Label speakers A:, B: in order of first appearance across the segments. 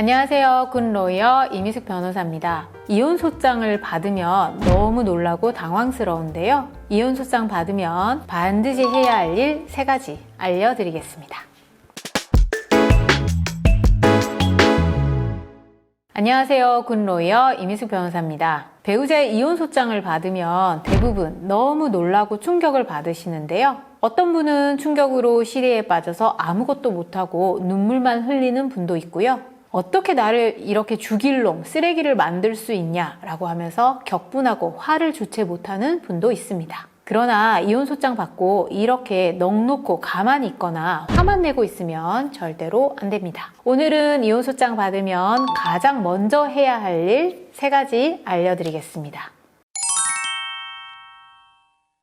A: 안녕하세요. 굿로이어 이미숙 변호사입니다. 이혼 소장을 받으면 너무 놀라고 당황스러운데요. 이혼 소장 받으면 반드시 해야 할 일 세 가지 알려드리겠습니다. 안녕하세요. 굿로이어 이미숙 변호사입니다. 배우자의 이혼 소장을 받으면 대부분 너무 놀라고 충격을 받으시는데요. 어떤 분은 충격으로 시리에 빠져서 아무것도 못하고 눈물만 흘리는 분도 있고요. 어떻게 나를 이렇게 죽일 놈, 쓰레기를 만들 수 있냐라고 하면서 격분하고 화를 주체 못하는 분도 있습니다. 그러나 이혼 소장 받고 이렇게 넋놓고 가만히 있거나 화만 내고 있으면 절대로 안 됩니다. 오늘은 이혼 소장 받으면 가장 먼저 해야 할 일 세 가지 알려드리겠습니다.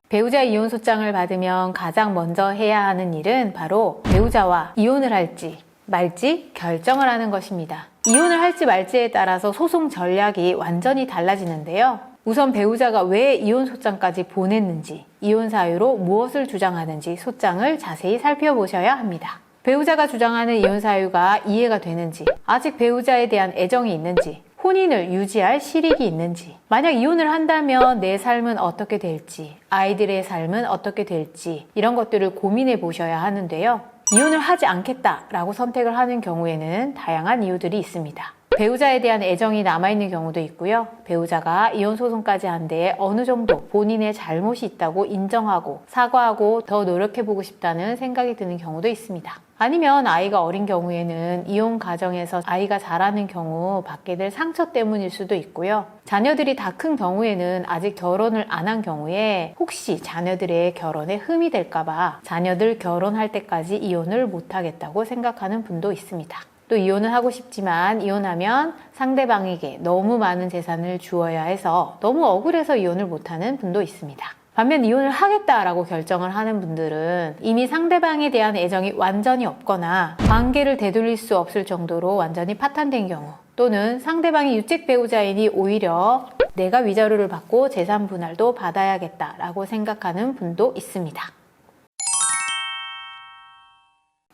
A: 배우자 이혼 소장을 받으면 가장 먼저 해야 하는 일은 바로 배우자와 이혼을 할지 말지 결정을 하는 것입니다. 이혼을 할지 말지에 따라서 소송 전략이 완전히 달라지는데요. 우선 배우자가 왜 이혼 소장까지 보냈는지, 이혼 사유로 무엇을 주장하는지 소장을 자세히 살펴보셔야 합니다. 배우자가 주장하는 이혼 사유가 이해가 되는지, 아직 배우자에 대한 애정이 있는지, 혼인을 유지할 실익이 있는지, 만약 이혼을 한다면 내 삶은 어떻게 될지, 아이들의 삶은 어떻게 될지, 이런 것들을 고민해 보셔야 하는데요. 이혼을 하지 않겠다라고 선택을 하는 경우에는 다양한 이유들이 있습니다. 배우자에 대한 애정이 남아있는 경우도 있고요. 배우자가 이혼 소송까지 한 데에 어느 정도 본인의 잘못이 있다고 인정하고 사과하고 더 노력해보고 싶다는 생각이 드는 경우도 있습니다. 아니면 아이가 어린 경우에는 이혼 가정에서 아이가 자라는 경우 받게 될 상처 때문일 수도 있고요. 자녀들이 다 큰 경우에는 아직 결혼을 안 한 경우에 혹시 자녀들의 결혼에 흠이 될까봐 자녀들 결혼할 때까지 이혼을 못하겠다고 생각하는 분도 있습니다. 또 이혼을 하고 싶지만 이혼하면 상대방에게 너무 많은 재산을 주어야 해서 너무 억울해서 이혼을 못하는 분도 있습니다. 반면 이혼을 하겠다라고 결정을 하는 분들은 이미 상대방에 대한 애정이 완전히 없거나 관계를 되돌릴 수 없을 정도로 완전히 파탄된 경우 또는 상대방이 유책 배우자이니 오히려 내가 위자료를 받고 재산 분할도 받아야겠다라고 생각하는 분도 있습니다.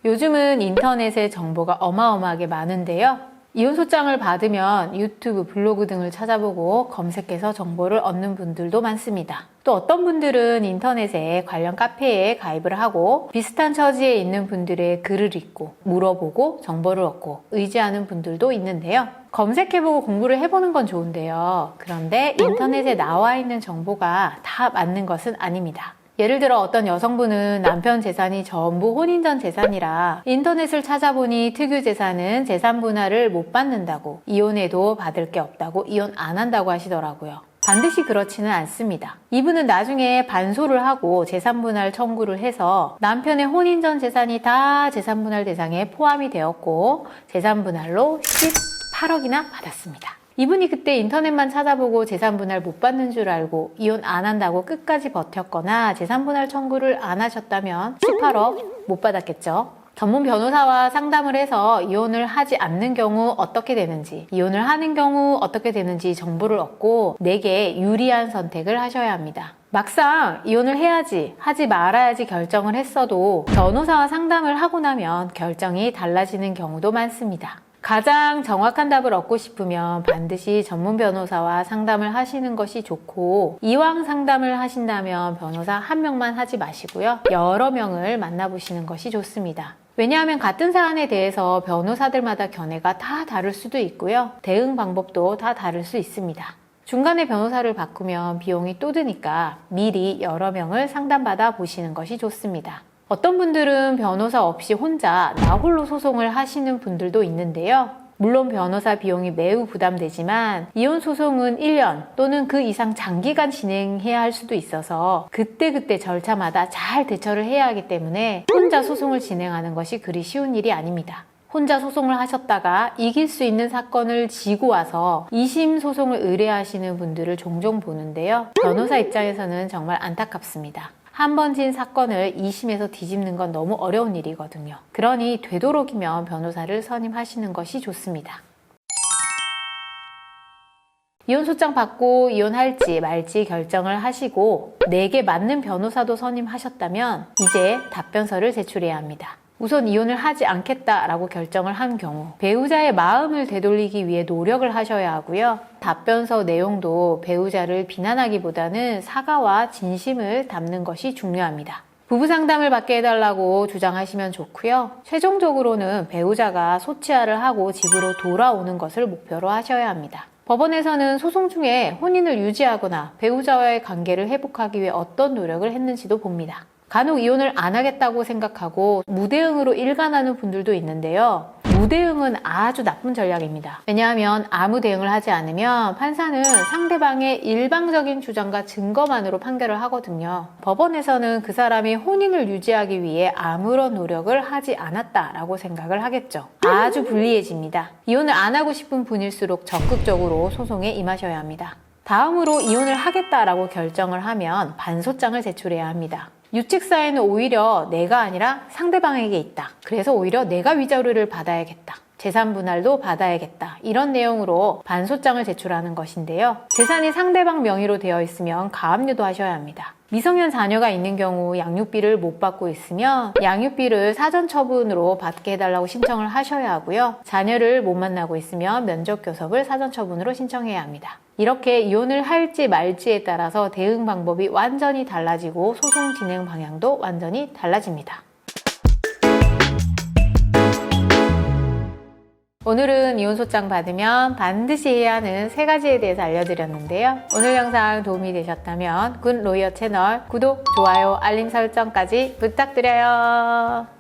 A: 요즘은 인터넷에 정보가 어마어마하게 많은데요. 이혼 소장을 받으면 유튜브, 블로그 등을 찾아보고 검색해서 정보를 얻는 분들도 많습니다. 또 어떤 분들은 인터넷에 관련 카페에 가입을 하고 비슷한 처지에 있는 분들의 글을 읽고 물어보고 정보를 얻고 의지하는 분들도 있는데요. 검색해보고 공부를 해보는 건 좋은데요. 그런데 인터넷에 나와 있는 정보가 다 맞는 것은 아닙니다. 예를 들어 어떤 여성분은 남편 재산이 전부 혼인 전 재산이라 인터넷을 찾아보니 특유 재산은 재산 분할을 못 받는다고 이혼해도 받을 게 없다고 이혼 안 한다고 하시더라고요. 반드시 그렇지는 않습니다. 이분은 나중에 반소를 하고 재산분할 청구를 해서 남편의 혼인 전 재산이 다 재산분할 대상에 포함이 되었고 재산분할로 18억이나 받았습니다. 이분이 그때 인터넷만 찾아보고 재산 분할 못 받는 줄 알고 이혼 안 한다고 끝까지 버텼거나 재산 분할 청구를 안 하셨다면 18억 못 받았겠죠. 전문 변호사와 상담을 해서 이혼을 하지 않는 경우 어떻게 되는지, 이혼을 하는 경우 어떻게 되는지 정보를 얻고 내게 유리한 선택을 하셔야 합니다. 막상 이혼을 해야지, 하지 말아야지 결정을 했어도 변호사와 상담을 하고 나면 결정이 달라지는 경우도 많습니다. 가장 정확한 답을 얻고 싶으면 반드시 전문 변호사와 상담을 하시는 것이 좋고 이왕 상담을 하신다면 변호사 한 명만 하지 마시고요. 여러 명을 만나보시는 것이 좋습니다. 왜냐하면 같은 사안에 대해서 변호사들마다 견해가 다 다를 수도 있고요. 대응 방법도 다 다를 수 있습니다. 중간에 변호사를 바꾸면 비용이 또 드니까 미리 여러 명을 상담받아 보시는 것이 좋습니다. 어떤 분들은 변호사 없이 혼자 나 홀로 소송을 하시는 분들도 있는데요. 물론 변호사 비용이 매우 부담되지만 이혼 소송은 1년 또는 그 이상 장기간 진행해야 할 수도 있어서 그때그때 절차마다 잘 대처를 해야 하기 때문에 혼자 소송을 진행하는 것이 그리 쉬운 일이 아닙니다. 혼자 소송을 하셨다가 이길 수 있는 사건을 지고 와서 2심 소송을 의뢰하시는 분들을 종종 보는데요. 변호사 입장에서는 정말 안타깝습니다. 한 번 진 사건을 2심에서 뒤집는 건 너무 어려운 일이거든요. 그러니 되도록이면 변호사를 선임하시는 것이 좋습니다. 이혼 소장 받고 이혼할지 말지 결정을 하시고 내게 맞는 변호사도 선임하셨다면 이제 답변서를 제출해야 합니다. 우선 이혼을 하지 않겠다라고 결정을 한 경우 배우자의 마음을 되돌리기 위해 노력을 하셔야 하고요. 답변서 내용도 배우자를 비난하기보다는 사과와 진심을 담는 것이 중요합니다. 부부 상담을 받게 해달라고 주장하시면 좋고요. 최종적으로는 배우자가 소치하를 하고 집으로 돌아오는 것을 목표로 하셔야 합니다. 법원에서는 소송 중에 혼인을 유지하거나 배우자와의 관계를 회복하기 위해 어떤 노력을 했는지도 봅니다. 간혹 이혼을 안 하겠다고 생각하고 무대응으로 일관하는 분들도 있는데요. 무대응은 아주 나쁜 전략입니다. 왜냐하면 아무 대응을 하지 않으면 판사는 상대방의 일방적인 주장과 증거만으로 판결을 하거든요. 법원에서는 그 사람이 혼인을 유지하기 위해 아무런 노력을 하지 않았다라고 생각을 하겠죠. 아주 불리해집니다. 이혼을 안 하고 싶은 분일수록 적극적으로 소송에 임하셔야 합니다. 다음으로 이혼을 하겠다라고 결정을 하면 반소장을 제출해야 합니다. 유책사에는 오히려 내가 아니라 상대방에게 있다. 그래서 오히려 내가 위자료를 받아야겠다. 재산 분할도 받아야겠다. 이런 내용으로 반소장을 제출하는 것인데요. 재산이 상대방 명의로 되어 있으면 가압류도 하셔야 합니다. 미성년 자녀가 있는 경우 양육비를 못 받고 있으면 양육비를 사전 처분으로 받게 해달라고 신청을 하셔야 하고요. 자녀를 못 만나고 있으면 면접 교섭을 사전 처분으로 신청해야 합니다. 이렇게 이혼을 할지 말지에 따라서 대응 방법이 완전히 달라지고 소송 진행 방향도 완전히 달라집니다. 오늘은 이혼소장 받으면 반드시 해야 하는 세 가지에 대해서 알려드렸는데요. 오늘 영상 도움이 되셨다면 굿 로이어 채널 구독, 좋아요, 알림 설정까지 부탁드려요.